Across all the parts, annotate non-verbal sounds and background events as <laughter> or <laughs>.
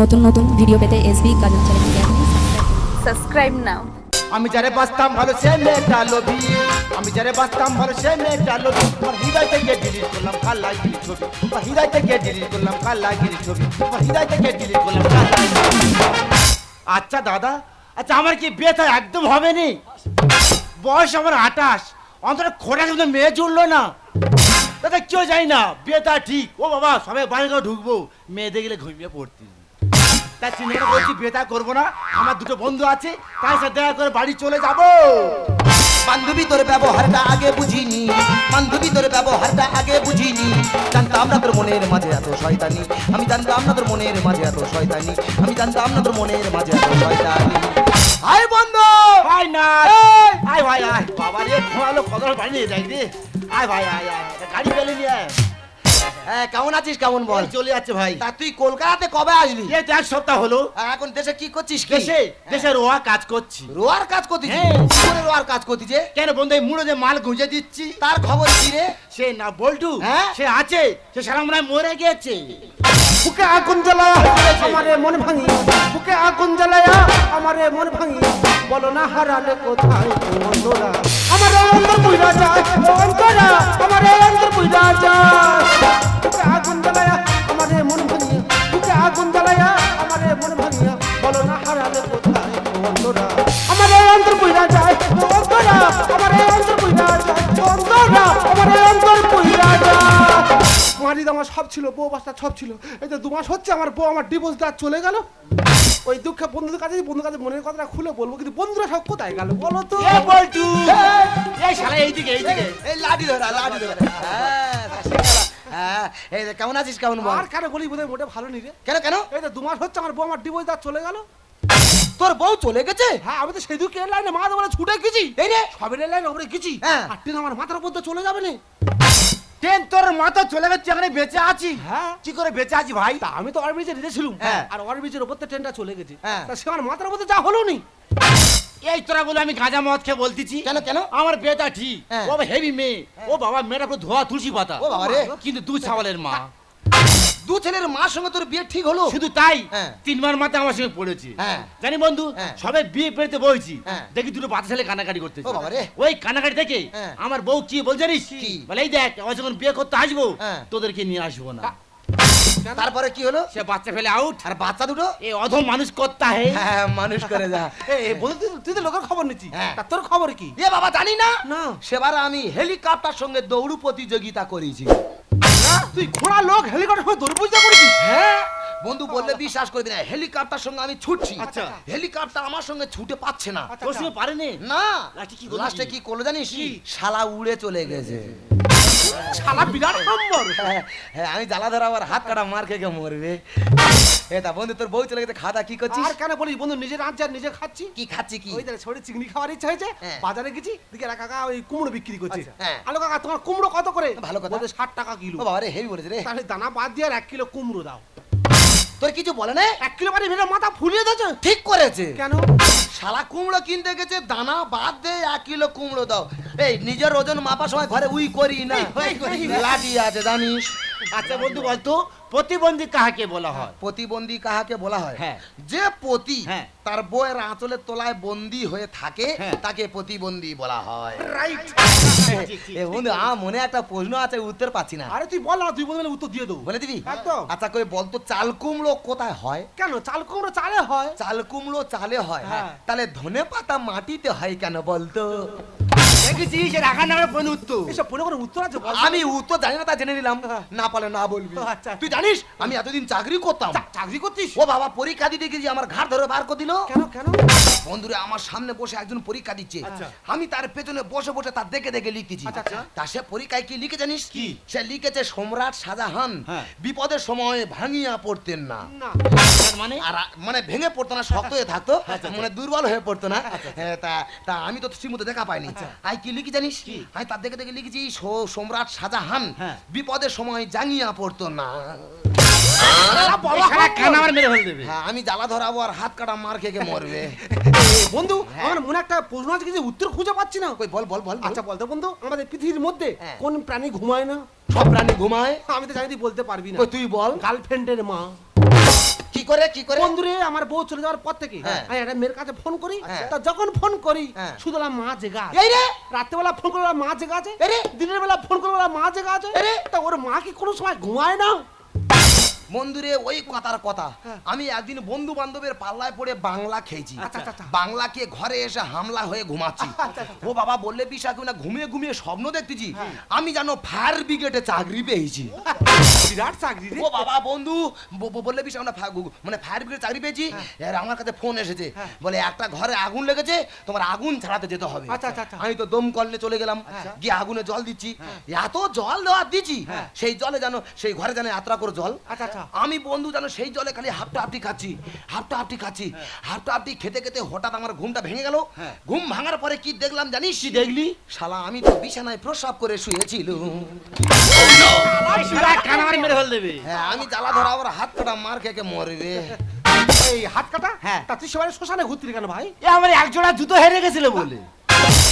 নতুন নতুন ভিডিও পেতে এসবি গাজন চ্যানেলকে subscribe now আমি যারে বাঁচতাম ভালো, সে মেয়েটা লোভি। আমি যারে বাঁচতাম ভালো, সে মেয়েটা লোভি। তোমার হৃদয় থেকে ডিলিট করলাম কালাগিরি ছবি। তোমার হৃদয় থেকে ডিলিট করলাম কালাগিরি ছবি। তোমার হৃদয় থেকে ডিলিট করলাম আচ্ছা দাদা আচ্ছা আমার কি বিয়ে তো একদম হবে নি বয়স আমার আটাশ অন্তত খোটা কিন্তু মেয়ে জুড়লো না। দাদা, কেউ যাই না বিয়েটা ঠিক। ও বাবা সবাই বাড়ি ঢুকবো। মেয়ে দেখলে ঘুমিয়ে পড়তি তাই চিন্তা বলছি বিয়েটা করব না। আমার দুটো বন্ধু আছে তাই সাথে দেখা করে বাড়ি চলে যাব। বান্ধবী তোর ব্যবহারটা আগে বুঝিনি। বান্ধবী তোর ব্যবহারটা আগে বুঝিনি। জানতাম না তোর মনের মাঝে এত শয়তানি। আমি জানতাম না তোর মনের মাঝে এত শয়তানি। আমি জানতাম না তোর মনের মাঝে এত শয়তানি। হাই বন্ধু! ভাই না। আয় ভাই আয় বাবা রে ঘোরালো কত বাড়ি নিয়ে যাই রে? আয় ভাই আয় আয় গাড়ি পেলে নিয়ে আয়। হ্যাঁ কেমন আছিস কেমন বল? চলে যাচ্ছে ভাই। তা তুই কলকাতাতে কবে আসলি? এই তো এক সপ্তাহ হলো। এখন দেশে কি করছিস দেশে দেশে রোয়া কাজ করছি। রোয়ার কাজ করতিস? হ্যাঁ। কি করে রোয়ার কাজ করতিস যে? কেন বন্ধু এই মুড়ো যে মাল গুঁজে দিচ্ছি। তার খবর কি রে? সে না বল্টু হ্যাঁ? সে আছে সে সারা মনে মরে গেছে। বুকে আগুন জ্বালায়া আমারে মন ভাঙি। বুকে আগুন জ্বালায়া আমারে মন ভাঙি। বলো না হারালে কোথায় অন্তরা সব ছিল। এই তো দু মাস হচ্ছে আমার বউ আমার ডিভোর্স দেওয়া চলে গেল। ওই দুঃখে বন্ধুদের কাছে বন্ধুর কাছে মনের কথাটা খুলে বলব কিন্তু বন্ধুরা সব কোথায় গেল বলো তো? বল্টু! এই শালা এইদিকে এইদিকে। এই লাঠি ধরা লাঠি ধরা। হ্যাঁ তা গেলা। হ্যাঁ এই কেমন আছিস কেমন বল? আর কেন বলি বোধহয় মোটে ভালো নি রে। কেন কেন? এই তো দু মাস হচ্ছে আমার বউ আমার ডিভোর্স দেওয়া চলে গেল। তোর বউ চলে গেছে? হ্যাঁ আমি তো সেদিকে লাইনে মা বলে ছুটে গেছি। এই রে সবের লাইনে ওপরে গেছি। হ্যাঁ। আর আমার মাথার উপর দিয়ে চলে যাবে না। ট্রেন তোর মাথা চলে গেছে এখানে বেঁচে আছি হ্যাঁ। কি করে বেঁচে আছি ভাই তা আমি তো ওভারব্রিজে রেখেছিলাম হ্যাঁ। আর ওভারব্রিজের উপর তো ট্রেনটা চলে গেছে হ্যাঁ। তা সে আমার মাথার উপর যা হলো নি এই তোরা বলে আমি গাঁজা মদ খেয়ে বলতেছি কেন, কেন? আমার বেটা ঠিক হ্যাঁ। ও হেভি মেয়ে ও বাবা মেয়েটা পুরো ধোয়া তুলসী পাতা ও বাবা রে। কিন্তু দু ছাওয়ালের মা দু ছেলের মার সঙ্গে তোর বিয়ে ঠিক হলো? শুধু তাই? হ্যাঁ। তিনবার মাথা আমার সঙ্গে পড়েছে। হ্যাঁ। জানি বন্ধু হ্যাঁ। সবে বিয়ে পেতে বইছি। দেখি দুটো বাচ্চা ছেলে কানাকাটি রে। ওই কানাকাটি হ্যাঁ। আমার বউ কি বল জানিস? বলে এই দেখ আমার যখন বিয়ে করতে আসব। তোদেরকে নিয়ে আসব না। তারপরে কি হলো? সে বাচ্চা ফেলে আউট আর বাচ্চা দুটো? এ অধম মানুষ করতে হে। হ্যাঁ মানুষ করে যা। এ বলে তুই তো লোকের খবর নিচ্ছি তোর খবর কি? এ বাবা জানি না। না। সেবার আমি হেলিকপ্টার সঙ্গে দৌড় প্রতিযোগিতা করেছি। তুই ঘোড়া লোক হেলিকপ্টার হয়ে দৌড় পূজা করেছিস? হ্যাঁ। বন্ধু বললে বিশ্বাস করবি না হেলিকপ্টার সঙ্গে আমি ছুটছি। আচ্ছা। হেলিকপ্টার আমার সঙ্গে ছুটে পাচ্ছে না। আচ্ছা, তোর সঙ্গে পারেনি? না। লাস্টে কি করল? লাস্টে কি? কি করল জানিস? শালা উড়ে চলে গেছে। শালা বিরাট নম্বর। হ্যাঁ, হ্যাঁ আমি জ্বালা ধরা আবার হাত কাটা মার খেয়ে মরবে। এটা বন্ধু তোর বউ চলে গেছে খাওয়া দাওয়া কি করছিস? আর কেন বলিস বন্ধু নিজের রাঁধছে আর নিজে খাচ্ছি। কি খাচ্ছি কি? ওই দেখ ছোট চিংড়ি খাওয়ার ইচ্ছা হয়েছে হ্যাঁ। বাজারে গেছি দিকে এক কাকা ওই কুমড়ো বিক্রি করছে। আচ্ছা, হ্যাঁ। আলো কাকা তোমার কুমড়ো কত করে? ভালো কথা। ষাট টাকা কিলো। ও বাবা রে হেভি বলেছে রে। তাহলে দানা বাদ দিয়ে আর এক কিলো কুমড়ো দাও। তোর কিছু বলে না এক কিলো বাড়ি ভেবে মাথা ফুলিয়ে দিয়েছে। ঠিক করেছে। কেন? শালা কুমড়ো কিনতে গেছে দানা বাদ দে এক কিলো কুমড়ো দাও। এই নিজের ওজন মাপার সময় ঘরে উই করি না। লাঠি আছে জানিস? আচ্ছা বন্ধু বলতো প্রতিবন্ধী কাহাকে বলা হয়? প্রতিবন্ধী কাহাকে বলা হয়? হ্যাঁ। যে পতি হ্যাঁ। তার বউয়ের আঁচলের তলায় বন্দি হয়ে থাকে হ্যাঁ। তাকে প্রতিবন্ধী বলা হয়। রাইট <laughs> বন্ধু আমার মনে একটা প্রশ্ন আছে উত্তর পাচ্ছি না। আরে তুই বল না তুই বললে উত্তর দিয়ে দেবো। বলে দিবি? আচ্ছা কই বলতো চাল কুমড়ো কোথায় হয়? কেন চাল কুমড়ো চালে হয়? চাল কুমড়ো চালে হয় হ্যাঁ। তাহলে ধনে পাতা মাটিতে হয় কেন বলতো? দেখেছি রাখার নামে কোন উত্তর। এসব পরে কোনো উত্তর আছে? আমি উত্তর জানি না তা জেনে নিলাম। না পালে না বলবি। আচ্ছা। তুই জানিস আমি এতদিন চাকরি করতাম। চাকরি ও বাবা পরীক্ষা দিতে গেছি আমার ঘাট ধরে বার করে দিল। কেন কেন? বন্ধুরে আমার সামনে বসে একজন পরীক্ষা দিচ্ছে। আচ্ছা। আমি তার পেছনে বসে বসে তার দেখে দেখে লিখতেছি আচ্ছা। তা সে পরীক্ষায় কি লিখে জানিস? কি? সে লিখেছে সম্রাট শাহজাহান হ্যাঁ। বিপদের সময় ভাঙিয়া পড়তেন না। মানে? আর মানে ভেঙে পড়তো না শক্ত হয়ে থাকতো। মানে দুর্বল হয়ে পড়তো না। হ্যাঁ, তা তা আমি তো ঠিকমতো দেখা পাইনি। আই কি লিখি জানিস? আমি তার দেখে দেখে লিখেছি সম্রাট শাহজাহান হ্যাঁ। বিপদের সময় জাঙ্গিয়া পড়তো না। হ্যাঁ আমি জ্বালা ধরাবো আর হাত কাটা মার খেয়ে মরবে। <laughs> বন্ধু আমার মনে একটা প্রশ্ন আছে কিছু উত্তর খুঁজে পাচ্ছি না। কই বল বল বল বল। আচ্ছা বলতো বন্ধু আমাদের পৃথিবীর মধ্যে হ্যাঁ। কোন প্রাণী ঘুমায় না? সব প্রাণী ঘুমায়? আমি তো জানি বলতে পারবি না। তুই বল। গার্লফ্রেন্ডের মা। করে কি করে বন্ধুরে আমার বউ চলে যাওয়ার পর থেকে হ্যাঁ। আমি একটা মেয়ের কাছে ফোন করি হ্যাঁ। তা যখন ফোন করি হ্যাঁ। শুধু ওলা মা জেগা। এই রে রাত্রেবেলা ফোন করে মা জেগা আছে দিনের বেলা ফোন করে মা জেগা আছে। তা ওর মা কি কোনো সময় ঘুমায় না বন্ধুরে ওই কথার কথা হ্যাঁ। আমি একদিন বন্ধু বান্ধবের পাল্লায় পড়ে বাংলা খেয়েছি আচ্ছা, আচ্ছা, আচ্ছা। বাংলা খেয়ে ঘরে এসে হামলা হয়ে ঘুমাচ্ছি। ও বাবা বললে বিষয় না ঘুমিয়ে ঘুমিয়ে স্বপ্ন দেখতেছি হ্যাঁ। আমি জানো ফায়ার ব্রিগেডে চাকরি পেয়েছি বিরাট চাকরি ও বাবা বন্ধু বললে ফা- গু- মানে ফায়ার ব্রিগেড চাকরি পেয়েছি এর আমার কাছে ফোন এসেছে হ্যাঁ। বলে একটা ঘরে আগুন লেগেছে তোমার আগুন ছাড়াতে যেতে হবে। আমি তো দম কলনে চলে গেলাম। গিয়ে আগুনে জল দিচ্ছি এত জল দেওয়া দিচ্ছি হ্যাঁ। সেই জলে জানো সেই ঘরে জানো যাত্রা করে জল। আমি বন্ধু জানো সেই জলে খালি হাফটা হাফটি খাচ্ছি হাফটা হাফটি খাচ্ছি। হাফটা হাফটি খেতে খেতে হঠাৎ আমার ঘুমটা ভেঙে গেল। হ্যাঁ। ঘুম ভাঙার পরে কি দেখলাম জানিস দেখলি? শালা আমি তো বিছানায় প্রসাব করে শুয়েছিল হ্যাঁ আমি জ্বালা ধরা আবার হাত কাটা মার খেয়ে মরবে। এই হাত কাটা? হ্যাঁ। তা তুই সেবারে শ্মশানে ঘুরতি কেন ভাই? এ আমার এক জোড়া জুতো হেরে গেছিল বলে।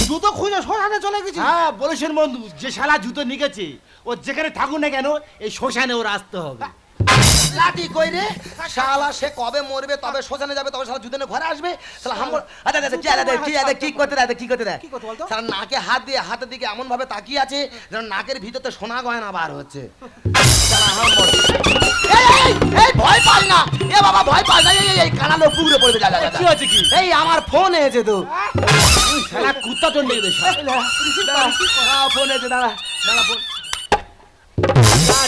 জুতো খুঁজে শ্মশানে চলে গেছি। হ্যাঁ বলেছেন বন্ধু যে শালা জুতো নিকেছে ও যেখানে থাকুক না কেন এই শ্মশানে ওর আসতে হবে। লাঠি কই রে শালা সে কবে মরবে তবে যাবে তবে শালা জুতনে ঘরে আসবে শালা হাম আচ্ছা আচ্ছা কি আচ্ছা কি আচ্ছা কি করতে দেয় কি করতে দেয়? শালা নাকে হাত দিয়ে হাতের দিকে এমন ভাবে তাকিয়ে আছে যেন নাকের ভিতরে সোনা গয়না বার হচ্ছে শালা হাম এই, ভয় না এ বাবা ভয় না এই এই, কানালো পুকুরে পড়বে যা যা। কি কি? এই আমার ফোন এসেছে তো শালা কুত্তা দাঁড়া, ফোন এসেছে দাঁড়া দাঁড়া ফোন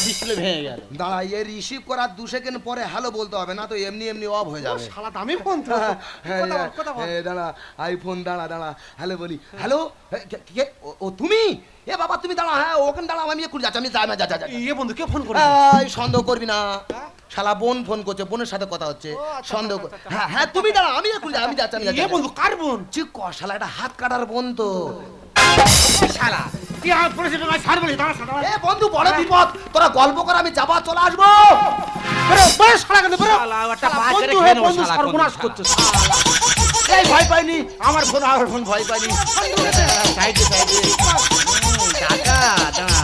ডিসপ্লে ভেঙে গেল দাঁড়া এ রিসিভ করার দু সেকেন্ড পরে হ্যালো বলতে হবে না তো এমনি এমনি অফ হয়ে যাবে শালা দামি ফোন তো হ্যাঁ, কথা বল, কথা বল। হ্যাঁ, দাঁড়া আইফোন দাঁড়া দাঁড়া হ্যালো বলি হ্যালো এ, কে- কে? ও- ও তুমি এ বাবা তুমি দাঁড়া হ্যাঁ ওখানে দাঁড়া আমি একটু যাচ্ছি আমি যাই না যা যা যা যা। ইয়ে বন্ধু কে ফোন করে সন্দেহ করবি না শালা বোন ফোন করছে বোনের সাথে কথা হচ্ছে আচ্ছা, সন্দেহ আচ্ছা, আচ্ছা, হ্যাঁ হ্যাঁ তুমি দাঁড়া আমি একটু আমি যাচ্ছি আমি যাচ্ছি ইয়ে বন্ধু কার বোন চুপ কর শালা এটা হাত কাটার বোন তো শালা তুই আমার ছাড় বলি দাঁড়া এ বন্ধু বড় বিপদ। তোরা গল্প কর আমি যাবা চলে আসব। বেরো বেরো শালা কেন বেরো। বন্ধু হয়ে বন্ধু সর্বনাশ করছে এই ভয় পাইনি আমার ফোন আমার ফোন ভয় পাইনি। সাইডে সাইডে। টাকা দাঁড়া।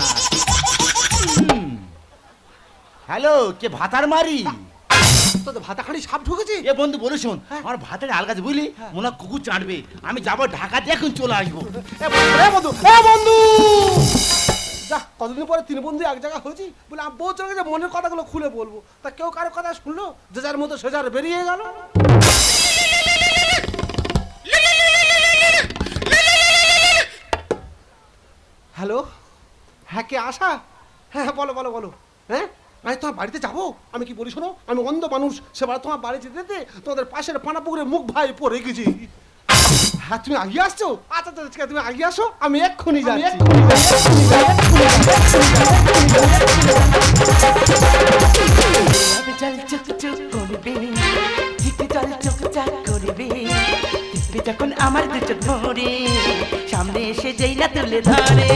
হ্যালো কে ভাতার মারি? তোদের ভাতা খানি সাপ ঢুকেছি? এ বন্ধু বলে শোন আমার ভাতের আল গাছ বুঝলি মনে হয় কুকুর চাটবে। আমি যাব ঢাকাতে এখন চলে আসব। এ বন্ধু, এ বন্ধু এ বন্ধু! যা কতদিন পরে তিন বন্ধু এক জায়গা হয়েছি বলে আমি বউ চলে গেছে মনের কথাগুলো খুলে বলব। তা কেউ কারও কথা শুনলো? যে যার মতো সে যার বেরিয়ে গেল। হ্যালো? হ্যাঁ কে আশা? হ্যাঁ হ্যাঁ বলো বলো বলো। হ্যাঁ? আমি তোমার বাড়িতে যাব? আমি কি বলি শোনো? আমি অন্ধ মানুষ। সেবার তোমার বাড়ি যেতে যেতে তোমাদের পাশের পানা পুকুরে মুখ ভাই পড়ে গেছি। হ্যাঁ তুমি আগিয়ে আসছো? আচ্ছা আচ্ছা তুমি আগিয়ে আসো। আমি এক্ষুনি দেখবে যখন আমার দু চোখ ভরে সামনে এসে যেই না তুলে ধরে।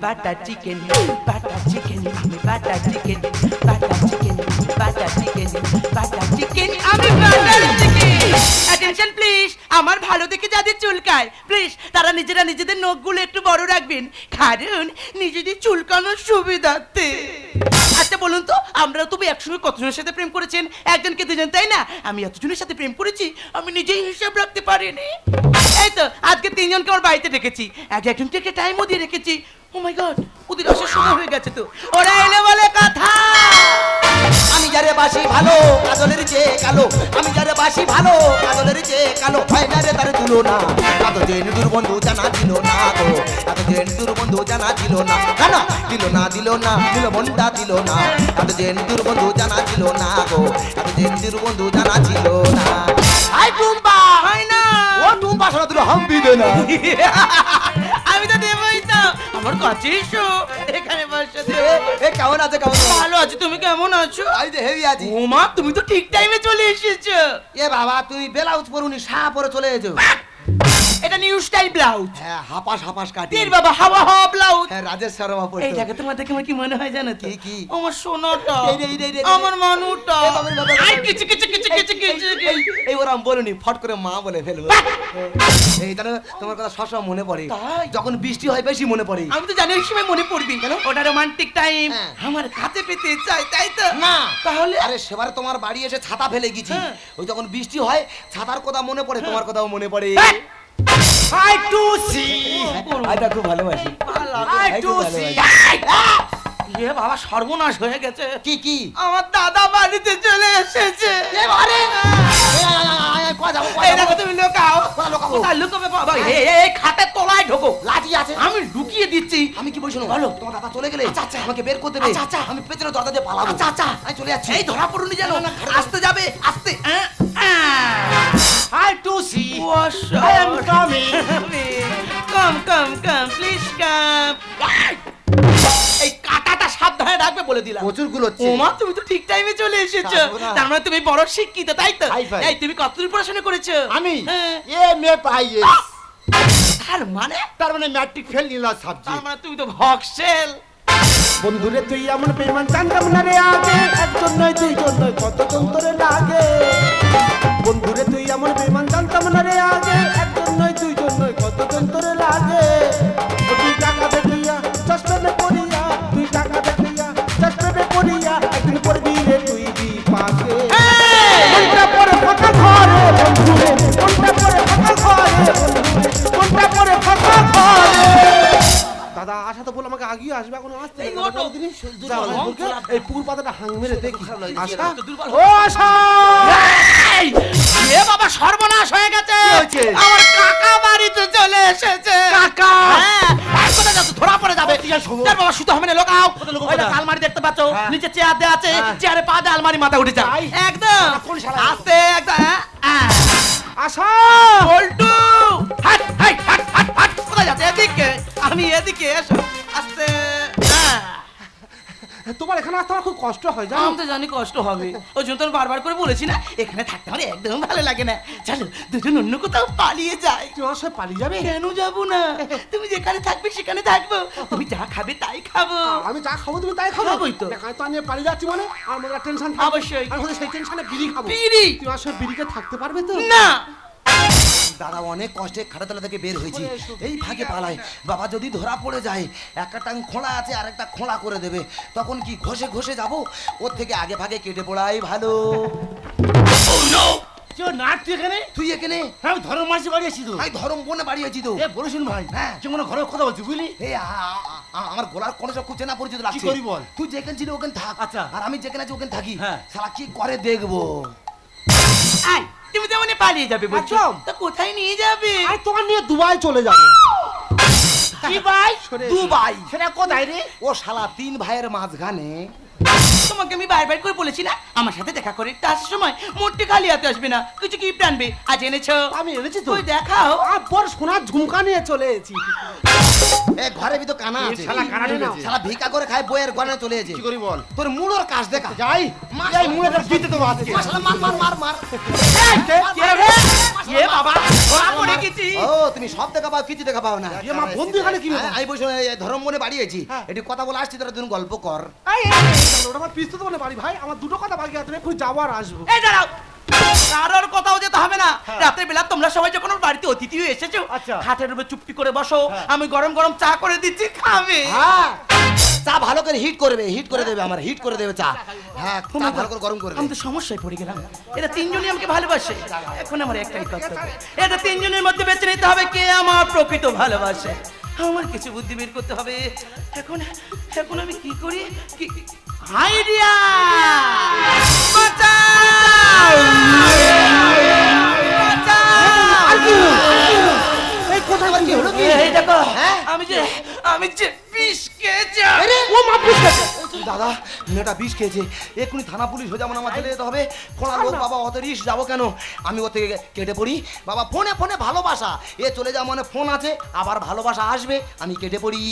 আমি বাটার চিকেন বাটার চিকেন আমি butter chicken butter chicken butter chicken butter chicken আমি বাটার চিকেন অ্যাটেনশন প্লিজ আমার ভালো দেখে যাদের চুলকায়। প্লিজ তারা নিজেরা নিজেদের নখগুলো একটু বড় রাখবেন। কারণ নিজেদের চুলকানোর সুবিধার্থে। আচ্ছা বলুন তো আমরা তবু একসঙ্গে কতজনের সাথে প্রেম করেছেন? একজনকে দুজন, তাই না? আমি এতজনের সাথে প্রেম করেছি, আমি নিজেই হিসাব রাখতে পারিনি। এই তো, আজকে তিনজনকে আমার বাড়িতে রেখেছি। এক একজনকে একটা টাইমও দিয়ে রেখেছি। ও মাই গড ওদের আসার সময় হয়ে গেছে তো। ওরা এলে বলে কথা। আমি যারে বাসি ভালো কাজলের চেয়ে কালো। আমি যারে বাসি ভালো কাজলের চেয়ে কালো। হয় না রে তার তুলনা এত জেন দুর্বন্ধু জানা ছিল না গো। এত জেন দুর্বন্ধু জানা ছিল না। না দিল না দিল না দিল মনটা দিল না। এত জেন দুর্বন্ধু জানা ছিল না গো। এত জেন দুর্বন্ধু জানা ছিল না। আই টুম্পা! হয় না। ও টুম্পা শোনা তুই হাম্পি দে না। <laughs> আমি তো দেবই তো আমার কাছে এসো। এখানে বসে এ, কেমন আছে কেমন ভালো আছো তুমি কেমন আছো? আমি তো হেভি আছি। ওমা তুমি তো ঠিক টাইমে চলে এসেছ। এ বাবা তুমি ব্লাউজ পরুনি শাহ পরে চলে এসো। এটা নিউ স্টাইল ব্লাউজ হ্যাঁ হাপাস হাপাস কাটি। বাবা হাওয়া হাওয়া ব্লাউজ হ্যাঁ রাজেশ শর্মা এই পড়তো। দেখো তোমার দেখে আমার কি মনে হয় জানো কি, কি? আমার সোনাটা। আমার মানুটা। আই কিচি কিচি কিচি কিচি কিচি এই বলুনি ফট করে মা বলে ফেলব। এই তোমার কথা সবসময় মনে পড়ে। যখন বৃষ্টি হয় বেশি মনে পড়ে। আমি তো জানি ওই সময় মনে পড়বি। ওটা রোমান্টিক টাইম হ্যাঁ। আমার কাছে পেতে চাই তাই তো? না। তাহলে? আরে সেবার তোমার বাড়ি এসে ছাতা ফেলে গেছি। হ্যাঁ। ওই যখন বৃষ্টি হয় ছাতার কথা মনে পড়ে তোমার কথাও মনে পড়ে। টু সি আইটা খুব ভালোবাসি। হাই টু সি এ বাবা সর্বনাশ হয়ে গেছে। কি কি? আমার দাদা বাড়িতে চলে এসেছে। এবারে! খাটের তলায় ঢোকো লাঠি আছে আমি লুকিয়ে দিচ্ছি আমি কি বলছি বলো। তোমার দাদা চলে গেলে আচ্ছা। আমাকে বের করতে দেবে আচ্ছা। আমি পেছনে দরজা দিয়ে পালাবো আচ্ছা, আচ্ছা। আমি চলে যাচ্ছি এই ধরা পড়ুনি যেন আসতে যাবে আসতে আহ। Hi to see I am coming. Come come come please come এই সাবধানে রাখবে বলে দিলাম। প্রচুরগুলো ওমা তুমি তো ঠিক টাইমে চলে এসেছ। তার মানে তুমি বড় শিক্ষিত তাই তো? এই তুমি কতদূর পড়াশোনা করেছ? আমি? হ্যাঁ। এ মে পাই তার মানে? তার মানে ম্যাট্রিক ফেল নিলাম তার মানে তুমি তো ভক্সেল। বন্ধুরে তুই এমন বেমান জানতাম না রে আগে। একজন নয় দুইজন নয় কতজন তোরে লাগে? বন্ধুরে তুই এমন বেমান জানতাম না রে আগে। একজন নয় দুইজন নয় কতজন তোরে লাগে? কোনটা পরে ফাঁকা দাদা আশা তো বলে আমাকে আগিয়ে আসবে এখন আসতে এই পুকুর পাতাটা হাং মেরে দেখি আশা? ও আশা! এ বাবা সর্বনাশ হয়ে গেছে। আমার কাকা বাড়িতে চলে এসেছে। কাকা? হ্যাঁ ধরা পড়ে যাবে। ঠিক তার বাবা শুধু হবে না লোকাও আলমারি দেখতে পাচ্ছ। হ্যাঁ। নিচে চেয়ার দেওয়া আছে। হ্যাঁ। চেয়ারে পা দিয়ে আলমারি মাথা উঠে যায় একদম? আস্তে একদম যাচ্ছে? এদিকে। আমি এদিকে এসো। আস্তে। তোমার এখানে আসতে আমার খুব কষ্ট হয় জানো? আমি তো জানি কষ্ট হবে। ওই জন্য তোর বারবার করে বলেছি না এখানে থাকতে আমার একদম ভালো লাগে না। চলো দুজন অন্য কোথাও পালিয়ে যাই। তুমি আমার সাথে পালিয়ে যাবে? কেন যাব না? তুমি যেখানে থাকবে সেখানে থাকব। তুমি যা খাবে তাই খাব। আমি যা খাব তুমি তাই খাব? খাবোই তো। দেখায় তো আমি পালিয়ে যাচ্ছি মানে আমার মধ্যে টেনশন অবশ্যই। আমি সেই টেনশনে বিড়ি খাব। বিড়ি? তুমি আমার সাথে বিড়িকে থাকতে পারবে তো? না! দাদা অনেক কষ্টে খাটাতলা থেকে বের হয়েছি। এই ফাঁকে পালায়। বাবা যদি ধরা পড়ে যায় একটা টাং খোঁড়া আছে আর একটা খোঁড়া করে দেবে। তখন কি ঘষে ঘষে যাব? ওর থেকে আগে ভাগে কেটে পড়াই ভালো। তুই এখানে? তুই এখানে? হ্যাঁ আমি ধর্ম মাসি বাড়ি আছি তো। আমি ধরম বনে বাড়িয়েছি তো? এ বলেছেন ভাই হ্যাঁ। যে মনে কথা বলছি বুঝলি? আমার গলার কোনো সব চেনা পরিচিত লাগছে। করি বল? তুই যেখানে ছিলি ওখানে থাক। আচ্ছা। আর আমি যেখানে আছি ওখানে থাকি। হ্যাঁ। শালা কি করে দেখব? আই তুমি তেমন পালিয়ে যাবে বলছো। একদম। তা কোথায় নিয়ে যাবে? আর তোমার নিয়ে দুবাই চলে যাবে। কি ভাই দুবাই? সেটা কোথায় রে? ও শালা তিন ভাইয়ের মাঝখানে তোমাকে আমি বারবার করে বলেছি না? আমার সাথে দেখা করে আসার সময় মোটে খালি হাতে আসবে না। কিছু গিফট আনবে আজ এনেছো? আমি এনেছি তো। তুই দেখাও। আর বড় সোনার ঝুমকা নিয়ে চলে এসেছি। এ ঘরে ভিতর কানা আছে। শালা কানা ঢুকেছে শালা ভিকা করে খায় বইয়ের ঘরে চলে এসে কি করি বল? তোর মুড়োর কাজ দেখা। যাই। মার। এই মুড়ে তার দিতে দেবো আজকে। শালা মার মার মার মার। কে রে? এ বাবা ধরা পড়ে গেছি ও তুমি সব দেখা পাও কিছু দেখা পাও না। এ মা বন্ধু এখানে কি? হ্যাঁ, আমি বসে ধরম মনে বাড়িয়েছি। এটি কথা বলে আসছি তোরা দুজন গল্প কর। এই, ওটা আমার পিস্তত মানে বাড়ি। ভাই আমার দুটো কথা বাকি আছে এক্ষুনি যাব আর আসব। এই দাঁড়াও। কারোর কোথাও যেতে হবে না। রাতের বেলা তোমরা সবাই যখন ওর বাড়িতে অতিথি হয়ে এসেছ আচ্ছা। খাটের উপর চুপটি করে বসো। আমি গরম গরম চা করে দিচ্ছি খাবে। হ্যাঁ। চা ভালো করে হিট করবে হিট করে দেবে আমার হিট করে দেবে চা। হ্যাঁ চা ভালো করে গরম করে আমি তো সমস্যায় পড়ে গেলাম। এরা তিনজনই আমাকে ভালোবাসে। এখন আমার একটাই কথা এটা তিনজনের মধ্যে বেছে নিতে হবে কে আমার প্রকৃত ভালোবাসে। আমার কিছু বুদ্ধি বের করতে হবে। এখন এখন আমি কি করি? কি আইডিয়া! হ্যাঁ? আমি যে আমি যে বিষ খেয়েছি। ও মা পিস গেছে দাদা মেয়েটা বিষ খেয়েছে। এক্ষুনি থানা পুলিশ হয়ে যাব না আমার চলে যেতে হবে। কোনা লোক বাবা অত রিস যাব কেন? আমি ওর থেকে কেটে পড়ি। বাবা ফোনে ফোনে ভালোবাসা। এ চলে যাও মানে ফোন আছে আবার ভালোবাসা আসবে আমি কেটে পড়ি।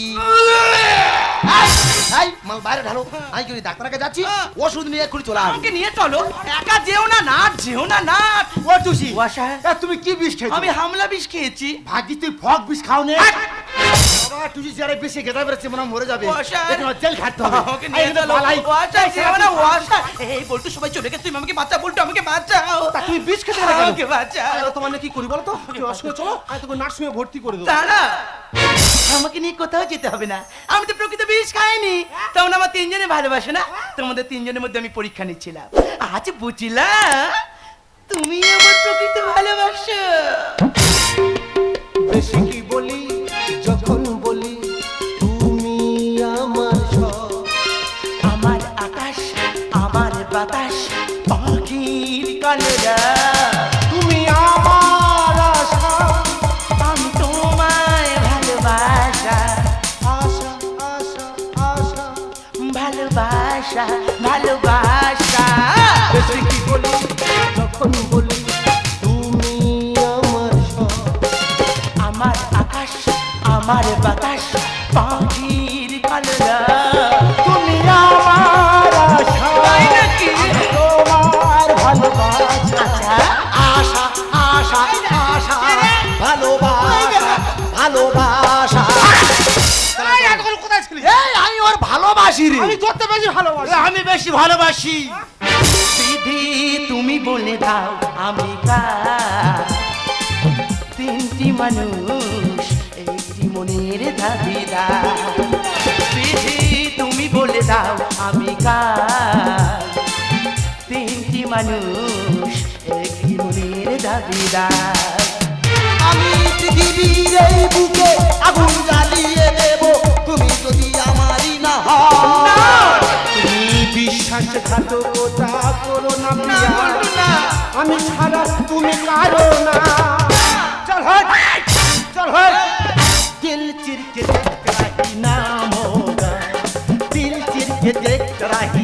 এই, মাল বাইরে ঢালো। আমি কি ডাক্তারকে যাচ্ছি? ওষুধ নিয়ে এক্ষুনি চলে আসবে। আমাকে নিয়ে চলো। একা যেও না নাট যেও না নাট ও এ, তুমি কি বিষ খেয়েছো? আমি হামলা বিষ খেয়েছি। ভাগ্যি তুই ফক বিষ খাও নে বাবা যারা বেশি পেরেছে মনে মরে যাবে। এখানে জেল খাটতে হবে। আমাকে নিয়ে চলো। না ওয়াসা এই বলতো সবাই চলে গেছে তুমি আমাকে বাঁচা বলতো আমাকে বাঁচাও। তা তুমি বিষ খেতে বাঁচাও। তোমার কি করি বলো তো? তুমি অসুখে চলো আমি তোকে ভর্তি করে দেবো। তারা আমাকে নিয়ে কোথাও যেতে হবে না। আমি তো প্রকৃত বিষ খাইনি। তখন আমার তিনজনে ভালোবাসে না? তোমাদের তিনজনের মধ্যে আমি পরীক্ষা নিচ্ছিলাম। আজ বুঝলাম তুমি আমার প্রকৃত ভালোবাসো। বেশি কি বলি? বাতাস পাখির কানে ভালোবাসি রে। আমি যত বেশি ভালোবাসি। আমি বেশি ভালোবাসি। বিধি তুমি বলে দাও আমি কার? তিনটি মানুষ একটি মনের দাবিদার। বিধি তুমি বলে দাও আমি কার? তিনটি মানুষ একটি মনের দাবিদার। আমি পৃথিবীর এই বুকে আগুন জ্বালিয়ে দেব। তুমি যদি আমারই না তুমি বিশ্বাসঘাতকতা করো না প্রিয়া আমি ছাড়া তুমি কারও না। চল হট চল হট। দিল চিরকে দেখ রাহি না মোগা দিল চিরকে দেখ রাহি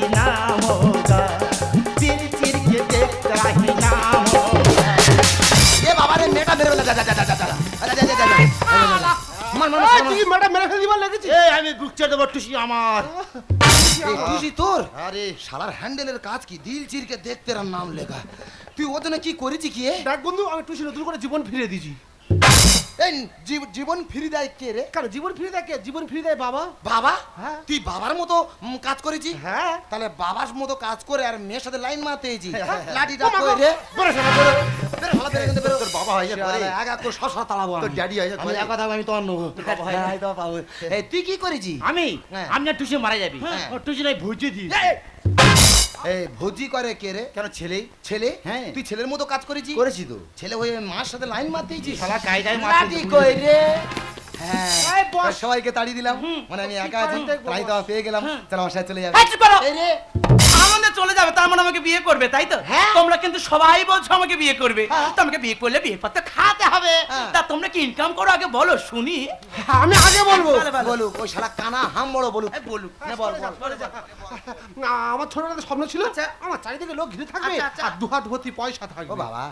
তুই ম্যাডাম মেরে ফেলে দিবার লেগেছি? এই আমি দেবো টুসি আমার। খুশি তোর? আরে শালার হ্যান্ডেলের কাজ কি? দিল চিরকে দেখতে নাম লেখা। তুই ওজনে কি করেছি কি? দেখ বন্ধু আমি টুসি নতুন করে জীবন ফিরে দিয়েছি। এই জীবন ফিরে দেয় কে রে? কারণ জীবন ফিরে দেয় কে? জীবন ফিরে দেয় বাবা। বাবা? হ্যাঁ। তুই বাবার মতো কাজ করেছি? হ্যাঁ। তাহলে বাবার মতো কাজ করে আর মেয়ের সাথে লাইন মারতেছি লাঠি ডাক করে রে বাবা হয়ে যাবে শশা তোর ড্যাডি হয়ে যাবে কথা আমি পাবো হ্যাঁ, এই তুই কি করেছি আমি? হ্যাঁ। আমি টুসি মারা যাবি। হ্যাঁ। টুসি নাই ভুজি দিই এই ভোজি করে কে রে? কেন ছেলে ছেলে? হ্যাঁ। তুই ছেলের মতো কাজ করেছিস? করেছি তো। ছেলে হয়ে মার সাথে লাইন মারতেছিস শালা কায়দায় মারতে কই রে? সবাইকে তাড়িয়ে দিলাম। মানে আমি একা আছি তাই তো পেয়ে গেলাম। চল আমার সাথে চলে যাবে। আমাদের চলে যাবে তার মানে আমাকে বিয়ে করবে তাই তো? হ্যাঁ। তোমরা কিন্তু সবাই বলছো আমাকে বিয়ে করবে। হ্যাঁ। তো আমাকে বিয়ে করলে বিয়ে খাতে হবে। হ্যাঁ। তা তোমরা কি ইনকাম করো আগে বলো শুনি। আমি আগে বলব। বলুক ওই শালা কানা হাম বড় বলুক। বলুক। আমার ছোটবেলাতে স্বপ্ন ছিল আচ্ছা। আমার চারিদিকে লোক ঘিরে থাকবে আচ্ছা, আচ্ছা। আর দু হাত ভর্তি পয়সা থাকবে। বাবা।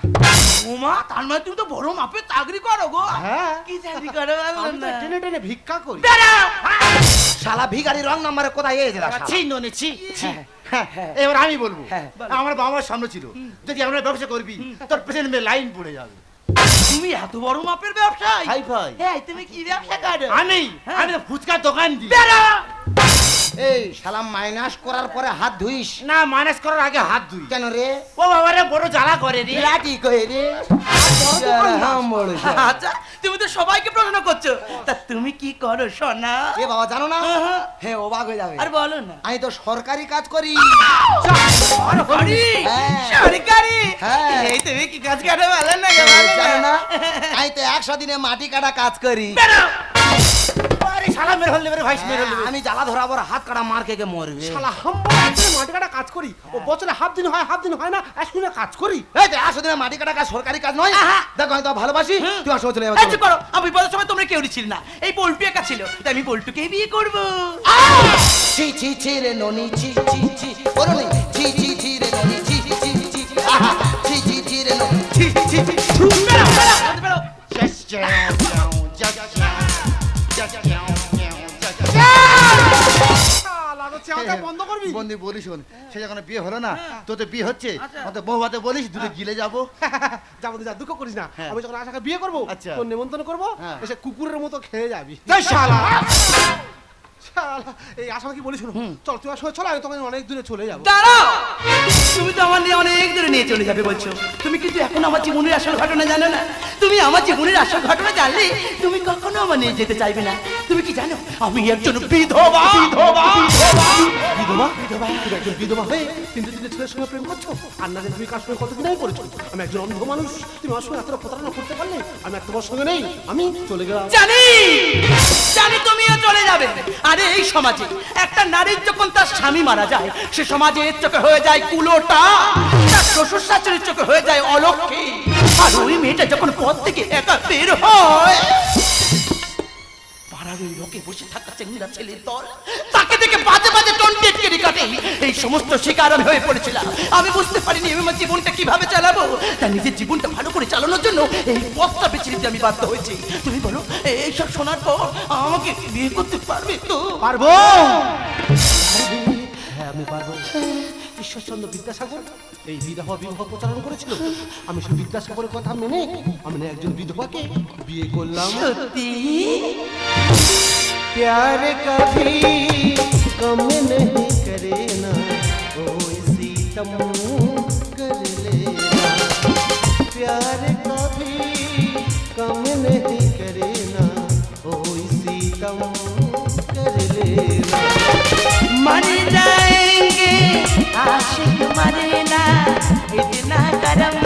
তার মানে তুমি তো বড় মাপে চাকরি করো গো। হ্যাঁ। কি চাকরি করো। টেনে টেনে ভিক্ষা করি। শালা ভিখারি রং নাম্বারে কোথায় এসে ননে ছি ছি। হ্যাঁ, এবার আমি বলব হ্যাঁ। আমার বাবার সামনে ছিল। যদি আমরা ব্যবসা করবি তোর পেছনে মেয়ে লাইন পড়ে যাবে। তুমি এত বড় মাপের ব্যবসায়ী? Hi fi. এই তুমি কি ব্যবসা করো? আমি আমি ফুচকা ফুচকার দোকান দিই। এই শালা মাইনাস করার পরে হাত ধুইস? না মাইনাস করার আগে হাত ধুই। কেন রে? ও বাবা রে বড় জ্বালা করে রে। লাঠি কই রে। আচ্ছা তুমি তো সবাইকে প্রশ্ন করছ। তা তুমি কি করো সোনা? এ বাবা জানো না? হ্যাঁ। হ্যাঁ। অবাক হয়ে যাবে। আর বলো না। আমি তো সরকারি কাজ করি। সরকারি? হ্যাঁ। সরকারি? হ্যাঁ। এই তুমি কি কাজ করো ভালো না জানো না। আমি তো একশো দিনে মাটি কাটা কাজ করি। আরে শালা মেরে হলে মেরে ভাই মেরে হলে আমি জ্বালা ধরাবো হাত কাটা মার খেয়ে মরবে? শালা হাম্বা মাটি কাটা কাজ করি ও বছরে হাফ দিন হয় হাফ দিন হয় না এক শুনে কাজ করি। এই যে আসলে মাটি কাটা কাজ সরকারি কাজ নয়। দেখো আমি তো ভালোবাসি তুই আসো চলে যাব এই করো আমি বিপদের সময় তোমরা কেউ ছিল না। এই পল্টু একা ছিল তাই আমি পল্টুকেই বিয়ে করব। ছি ছি ছি রে ননি ছি ছি ছি। বলো নি ছি ছি ছি রে ননি ছি ছি ছি আহা ছি ছি ছি রে ননি। ছি ছি ছি বেরো, বেরো, বেরো। শালা বন্ধ করবি? বন্দি বলিস শোন সে যখন বিয়ে হলো না তো তো বিয়ে হচ্ছে মতো বউ বলিস দুটো গিলে যাব। <laughs> যাব যা দুঃখ করিস না। হ্যাঁ। আমি যখন আশাকে বিয়ে করব আচ্ছা। তোর নিমন্ত্রণ করব হ্যাঁ। এসে কুকুরের মতো খেয়ে যাবি। শালা! শালা, এই আশাকে কি বলিস চল তুই আসলে চলো আমি তখন অনেক দূরে চলে যাব। দাঁড়াও তুমি তো আমার নিয়ে অনেক দূরে নিয়ে চলে যাবে বলছো। তুমি কিন্তু এখন আমার জীবনের আসল ঘটনা জানো না। তুমি আমার জীবনের আসল ঘটনা জানলে তুমি কখনো আমার নিয়ে যেতে চাইবে না। তুমি কি জানো? আমি একজন বিধবা। বিধবা। বিধবা? বিধবা? তুমি একজন বিধবা হয়ে কিন্তু তুমি ছেলের সঙ্গে প্রেম করছ? আর না তুমি কার সঙ্গে কতদিন আগে করেছ। আমি একজন অন্ধ মানুষ। তুমি আমার সঙ্গে এতটা প্রতারণা করতে পারলে আমি আর তোমার সঙ্গে নেই। আমি চলে গেলাম। জানি! জানি তুমিও চলে যাবে। আরে এই সমাজে একটা নারীর যখন তার স্বামী মারা যায় সে সমাজে এর চোখে হয়ে যায় কুলোটা। তার শ্বশুর শাশুড়ির চোখে হয়ে যায় অলক্ষী। আর ওই মেয়েটা যখন পথ থেকে একা বের হয় ওই লোকে বসে থাকা চেঙ্গা ছেলের দল। তাকে দেখে বাজে বাজে টন্টেট কেড়ে কাটে এই সমস্ত শিকার আমি হয়ে পড়েছিলাম। আমি বুঝতে পারিনি আমি আমার জীবনটা কীভাবে চালাবো। তাই নিজের জীবনটা ভালো করে চালানোর জন্য এই পথটা বেছে নিতে আমি বাধ্য হয়েছি। তুমি বলো এইসব শোনার পর আমাকে বিয়ে করতে পারবে তো? পারব। হ্যাঁ আমি পারব। ঈশ্বরচন্দ্র বিদ্যাসাগর এই বিধবা বিবাহ প্রচারণ করেছিল আমি সেই বিদ্যাসাগরের কথা মেনে আমি না একজন বিধবাকে বিয়ে করলাম সত্যি प्यार कभी कम नहीं करे ना ओ सीतम कर लेना प्यार कभी कम नहीं करे ना ओ सीतम कर लेना I don't know.